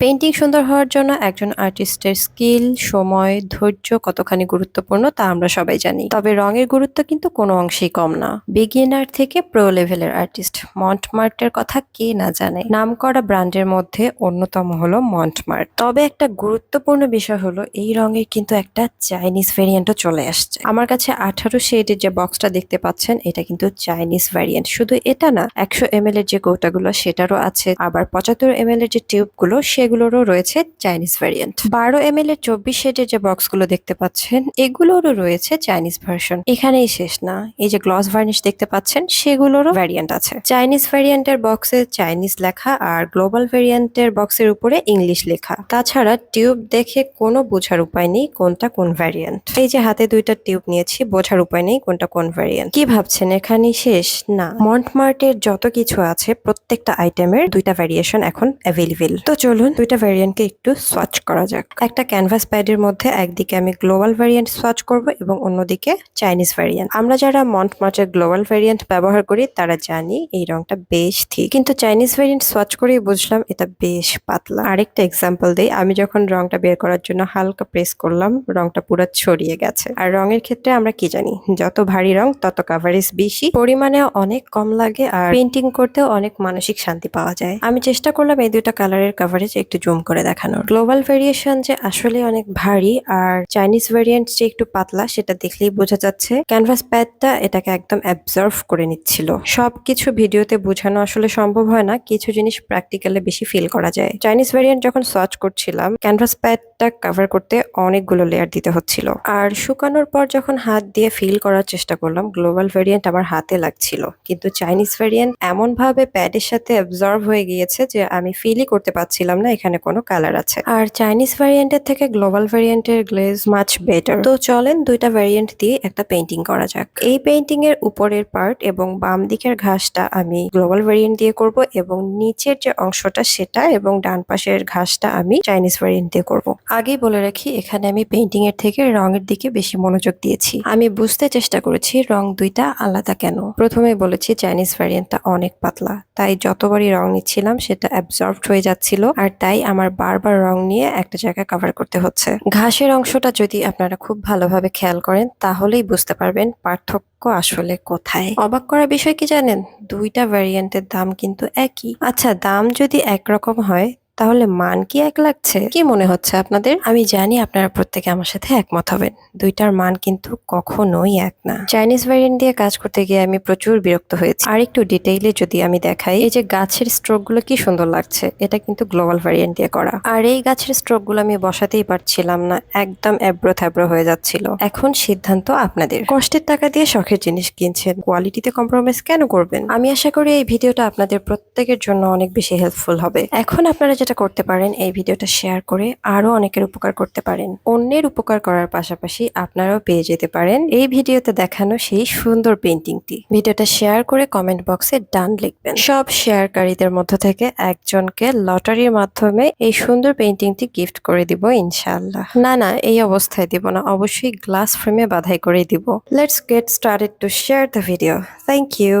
Painting সুন্দর হওয়ার জন্য একজন আর্টিস্টের স্কিল সময়, ধৈর্য কতখানি গুরুত্বপূর্ণ তা আমরা সবাই জানি। তবে রঙের গুরুত্ব কিন্তু কোনো অংশেই কম না। বিগিনার থেকে প্রো লেভেলের আর্টিস্ট মন্টমার্টের কথা কে না জানে? নামকরা ব্র্যান্ডের মধ্যে অন্যতম হলো মন্টমার্ট তবে একটা গুরুত্বপূর্ণ বিষয় হলো, এই রঙের কিন্তু একটা চাইনিজ ভেরিয়েন্টও চলে আসছে। আমার কাছে আঠারো শেডের যে বক্সটা দেখতে পাচ্ছেন, এটা কিন্তু চাইনিজ ভ্যারিয়েন্ট শুধু এটা না, একশো এম এর যে কৌটাগুলো সেটারও আছে। আবার পঁচাত্তর এম এর যে টিউবগুলো সেগুলোরও রয়েছে চাইনিজ ভ্যারিয়েন্ট বারো এম এর চব্বিশ শেডের যে বক্সগুলো দেখতে পাচ্ছেন, এগুলোরও রয়েছে চাইনিজ ভার্সন এখানেই শেষ না, এই যে গ্লস ভার্নিশ দেখতে পাচ্ছেন, সেগুলোরও ভ্যারিয়েন্ট আছে। চাইনিজ ভ্যারিয়েন্টের বক্সে চাইনিজ লেখা আর গ্লোবাল ভ্যারিয়েন্টের বক্সের উপরে ইংলিশ লেখা। তাছাড়া টিউব দেখে কোনো বোঝার উপায় নেই কোনটা কোন ভ্যারিয়েন্ট এই যে হাতে দুইটা টিউব নিয়েছি, বোঝার উপায় নেই কোনটা কোন ভ্যারিয়েন্ট কি ভাবছেন, এখানেই শেষ? না। মন্টমার্টের যত কিছু আছে, প্রত্যেকটা আইটেমের দুইটা ভ্যারিয়েশন এখন অ্যাভেলেবেল তো চলুন দুইটা ভ্যারিয়েন্টকে একটু সোয়াচ করা যাক। একটা ক্যানভাস প্যাডের মধ্যে একদিকে আমি গ্লোবাল ভ্যারিয়েন্ট সোয়াচ করব এবং অন্যদিকে চাইনিজ ভ্যারিয়েন্ট আমরা যারা মন্টমার্টের গ্লোবাল ভ্যারিয়েন্ট ব্যবহার করি, তারা জানি এই রংটা বেশ ঠিক। কিন্তু চাইনিজ ভ্যারিয়েন্ট সোয়াচ করেই বুঝলাম এটা বেশ পাতলা। আরেকটা এক্সাম্পল দেই, আমি যখন রংটা বের করার জন্য হালকা প্রেস করলাম, রংটা পুরো ছড়িয়ে গেছে। আর রঙের ক্ষেত্রে আমরা কি জানি? যত ভারী রং, তত কাভারেজ বেশি। পরিমাণে অনেক কম লাগে আর পেন্টিং করতেও অনেক মানসিক শান্তি পাওয়া যায়। আমি চেষ্টা করলাম এই দুইটা কালারের কাভারেজ একটু জুম করে দেখানোর। গ্লোবাল ভেরিয়েশন যে আসলে অনেক ভারী আর চাইনিজ ভেরিয়েন্ট যে একটু পাতলা, সেটা দেখলেই বোঝা যাচ্ছে ক্যানভাস প্যাডটা এটাকে একদম অ্যাবজর্ভ করে নিচ্ছিল। সবকিছু ভিডিওতে বোঝানো আসলে সম্ভব হয় না, কিছু জিনিস প্র্যাকটিক্যালে বেশি ফিল করা যায়। চাইনিজ ভেরিয়েন্ট যখন সার্চ করছিলাম ক্যানভাস প্যাডটা কভার করতে অনেকগুলো লেয়ার দিতে হচ্ছিল। আর শুকানোর পর যখন হাত দিয়ে ফিল করার চেষ্টা করলাম গ্লোবাল ভেরিয়েন্ট আমার হাতে লাগছিল। কিন্তু চাইনিজ ভেরিয়েন্ট এমন ভাবে প্যাডের সাথে অ্যাবজর্ভ হয়ে গিয়েছে যে আমি ফিলই করতে পারছিলাম না এখানে কোনো কালার আছে। আর চাইনিজ ভ্যারিয়েন্টের থেকে গ্লোবাল ভ্যারিয়েন্টের গ্লেজ মাছ বেটার তো চলেন দুইটা ভ্যারিয়েন্ট দিয়ে একটা পেন্টিং করা যাক। এই পেন্টিং এর উপরের পার্ট এবং বাম দিকের ঘাসটা আমি গ্লোবাল ভ্যারিয়েন্ট দিয়ে করব এবং নিচের যে অংশটা সেটা এবং ডান পাশের ঘাসটা আমি চাইনিজ ভ্যারিয়েন্ট দিয়ে করব। আগেই বলে রাখি, এখানে আমি পেন্টিং এর থেকে রঙের দিকে বেশি মনোযোগ দিয়েছি। আমি বুঝতে চেষ্টা করেছি রং দুইটা আলাদা কেন। প্রথমে বলেছি চাইনিজ ভ্যারিয়েন্টটা অনেক পাতলা, তাই যতবারই রং নিচ্ছিলাম সেটা অ্যাবজর্বড হয়ে যাচ্ছিল। আর তাই আমার বারবার রং নিয়ে একটা জায়গা কভার করতে হচ্ছে। ঘাসের অংশটা যদি আপনারা খুব ভালোভাবে খেয়াল করেন, তাহলেই বুঝতে পারবেন পার্থক্য আসলে কোথায়। অবাক করা বিষয় কি জানেন? দুইটা ভ্যারিয়েন্টের দাম কিন্তু একই। আচ্ছা দাম যদি একরকম হয় তাহলে মান কি এক লাগছে? কি মনে হচ্ছে আপনাদের? আমি জানি আপনারা প্রত্যেকে আমার সাথে একমত হবেন। দুইটার মান কিন্তু কখনোই এক না। চাইনিজ ভ্যারিয়েন্ট দিয়ে কাজ করতে গিয়ে আমি প্রচুর বিরক্ত হয়েছি। আর একটু ডিটেইলে যদি আমি দেখাই, এই যে গাছের স্ট্রোকগুলো কি সুন্দর লাগছে, এটা কিন্তু গ্লোবাল ভ্যারিয়েন্ট দিয়ে করা। আর এই গাছের স্ট্রোকগুলো আমি বসাতেই পারছিলাম না, একদম এব্রো থ্যাব্রো হয়ে যাচ্ছিল। এখন সিদ্ধান্ত আপনাদের। কষ্টের টাকা দিয়ে শখের জিনিস কিনছেন কোয়ালিটিতে কম্প্রোমাইজ কেন করবেন? আমি আশা করি এই ভিডিওটা আপনাদের প্রত্যেকের জন্য অনেক বেশি হেল্পফুল হবে। এখন আপনারা যেটা করতে পারেন, এই ভিডিওটা শেয়ার করে আরও অনেকের উপকার করতে পারেন। অন্যের উপকার করার পাশাপাশি আপনারাও পেয়ে যেতে পারেন। এই ভিডিওতে দেখানো সেই সুন্দর পেন্টিংটি ভিডিওটা শেয়ার করে কমেন্ট বক্সে ডান লিখবেন। সব শেয়ারকারীদের মধ্য থেকে একজনকে লটারির মাধ্যমে এই সুন্দর পেন্টিংটি গিফট করে দিব ইনশাআল্লাহ। না না, এই অবস্থায় দিব না। অবশ্যই গ্লাস ফ্রেমে বাধাই করে দিব। Let's get started to share the video thank you